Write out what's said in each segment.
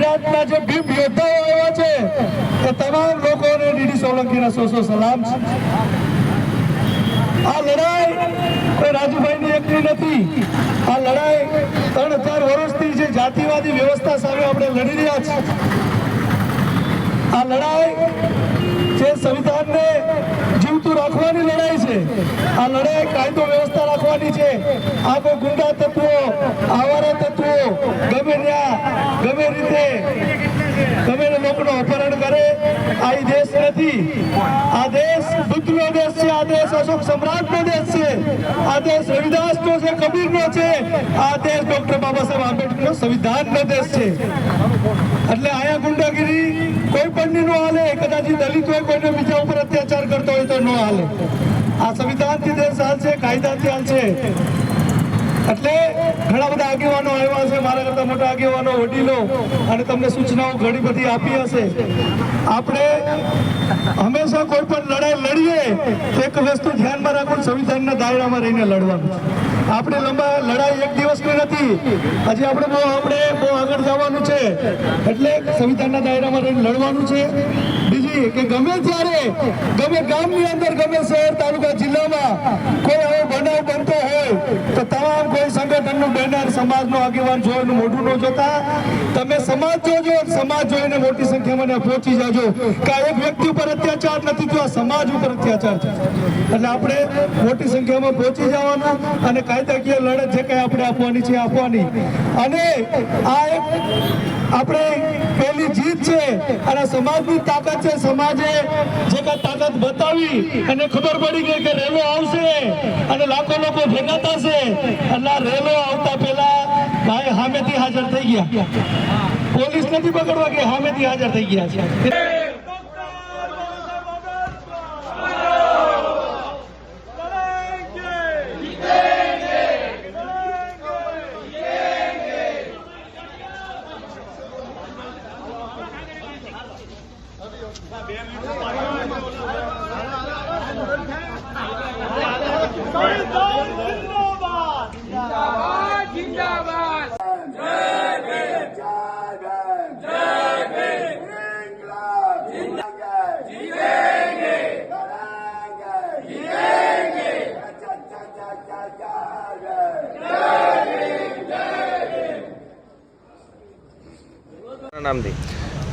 ગુજરાતના જે ભીમ યોદ્ધાઓ આવ્યા છે, એ તમામ લોકોને ડીડી સોલંકીના સો સો સલામ આ લડાઈ કોઈ રાજુભાઈની એકલી નથી. આ લડાઈ ત્રણ ચાર વર્ષથી જે જાતિવાદી વ્યવસ્થા સામે આપણે લડી રહ્યા છીએ. આ લડાઈ જે સંવિધાનને જીવતું રાખવાની લડાઈ છે, આ લડાઈ કાયદો વ્યવસ્થા રાખવાની છે. આ કોઈ ગુંડા તત્વો, આવારા તત્વો, ગમે ત્યાં ગમે રીતે ગમે તે લોકોનું અપહરણ કરે આ ઈ દેશ નથી આ બુદ્ધનો દેશ છે આ અશોક સમ્રાટનો દેશ છે આ રવિદાસનો છે કબીરનો છે આ ડોક્ટર બાબા સાહેબ આંબેડકરનો સંવિધાનનો દેશ છે એટલે આયા ગુંડાગીરી કોઈ પણ નો હાલે કદાચ દલિત હોય કોઈને બીજા ઉપર અત્યાચાર કરતો હોય તો ન હાલે. આ સંવિધાનથી દેશ હાલશે, કાયદાથી હાલશે. એટલે ઘણા બધા આગેવાનો આવ્યા છે, મારા કરતા મોટા આગેવાનો, વડીલો. અને તમને સૂચનાઓ ઘણી બધી આપી હશે. આપણે હંમેશા કોઈ પણ લડાઈ લડીએ, એક વસ્તુ ધ્યાનમાં રાખવું સંવિધાનના દાયરામાં રહીને લડવાનું આપણે લંબા લડાઈ એક દિવસની નથી. હજી આપણે બહુ આપણે બહુ આગળ જવાનું છે. એટલે સંવિધાનના દાયરામાં રહીને લડવાનું છે. બીજી કે ગમે ત્યારે, ગમે ગામની અંદર, ગમે શહેર, તાલુકા, જિલ્લામાં કોઈ આવો બનાવ બનતો હોય, તો તમામ કોઈ સંગઠનનું બેનર સમાજનો આગેવાન જોવાનું મોઢું ન જોતા. તમે સમાજ જોજો સમાજ જોઈને મોટી સંખ્યામાં પહોંચી જાજો. કે એક વ્યક્તિ ઉપર અત્યાચાર નથી થયો સમાજ ઉપર અત્યાચાર છે. એટલે આપણે મોટી સંખ્યામાં પહોંચી જવાનું અને કાયદાકીય લડત જે કાંઈ આપણે આપવાની છે આપવાની. અને આ એક આપણે પહેલી જીત છે અને સમાજની તાકાત છે. સમાજે જે કાંઈ તાકાત બતાવી અને ખબર પડી ગઈ કે રેલો આવશે અને લાખો લોકો ભેગા થશે. એટલે રેલો આવતા પહેલા ભાઈ સામેથી હાજર થઈ ગયા. પોલીસ નથી પકડવા કે સામેથી હાજર થઈ ગયા છે.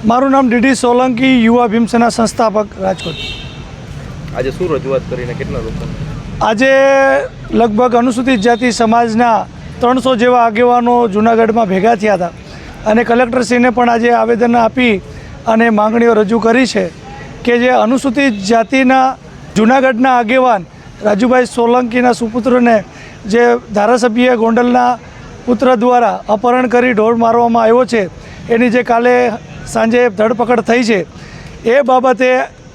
મારું નામ ડીડી સોલંકી યુવા ભીમસેના સંસ્થાપક રાજકોટ. આજે શું રજૂઆત કરીને કેટલા લોકો? આજે લગભગ અનુસૂચિત જાતિ સમાજના ત્રણસો જેવા આગેવાનો જૂનાગઢમાં ભેગા થયા હતા. અને કલેક્ટરશ્રીને પણ આજે આવેદન આપી અને માંગણીઓ રજૂ કરી છે કે જે અનુસૂચિત જાતિના જૂનાગઢના આગેવાન રાજુભાઈ સોલંકીના સુપુત્રને જે ધારાસભ્ય ગોંડલના પુત્ર દ્વારા અપહરણ કરી ઢોર મારવામાં આવ્યો છે, એની જે કાલે સાંજે ધરપકડ થઈ છે, એ બાબતે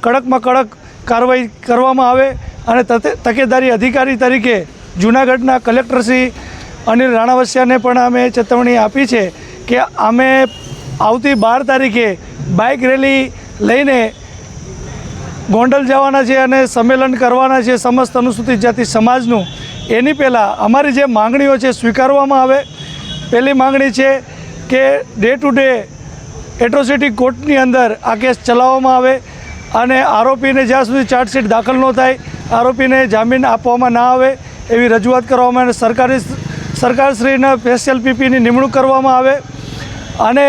કડકમાં કડક કાર્યવાહી કરવામાં આવે અને તકેદારી અધિકારી તરીકે જૂનાગઢના કલેક્ટરશ્રી અનિલ રાણાવસિયાને પણ અમે ચેતવણી આપી છે કે અમે આવતી બાર તારીખે બાઇક રેલી લઈને ગોંડલ જવાના છે અને સંમેલન કરવાના છે સમસ્ત અનુસૂચિત જાતિ સમાજનું. એની પહેલાં અમારી જે માંગણીઓ છે સ્વીકારવામાં આવે. પહેલી માંગણી છે કે ડે ટુ ડે એટ્રોસિટી કોર્ટની અંદર આ કેસ ચલાવવામાં આવે. અને આરોપીને જ્યાં સુધી ચાર્જશીટ દાખલ ન થાય, આરોપીને જામીન આપવામાં ના આવે એવી રજૂઆત કરવામાં આવે સરકારી સરકારશ્રીના સ્પેશિયલ પીપીની નિમણૂક કરવામાં આવે. અને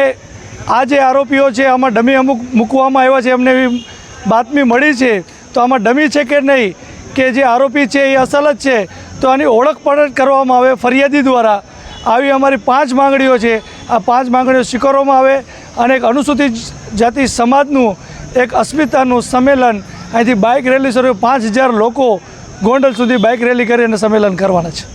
આ જે આરોપીઓ છે, આમાં ડમી અમુક મૂકવામાં આવ્યા છે, એમને એવી બાતમી મળી છે. તો આમાં ડમી છે કે નહીં, કે જે આરોપી છે એ અસલ જ છે, તો આની ઓળખ પણ કરવામાં આવે ફરિયાદી દ્વારા. આવી અમારી પાંચ માંગણીઓ છે. આ પાંચ માંગણીઓ સ્વીકારવામાં આવે અને એક અનુસૂચિત જાતિ સમાજનું એક અસ્મિતાનું સંમેલન. અહીંથી બાઇક રેલી શરૂ પાંચ હજાર લોકો ગોંડલ સુધી બાઇક રેલી કરી અને સંમેલન કરવાના છે.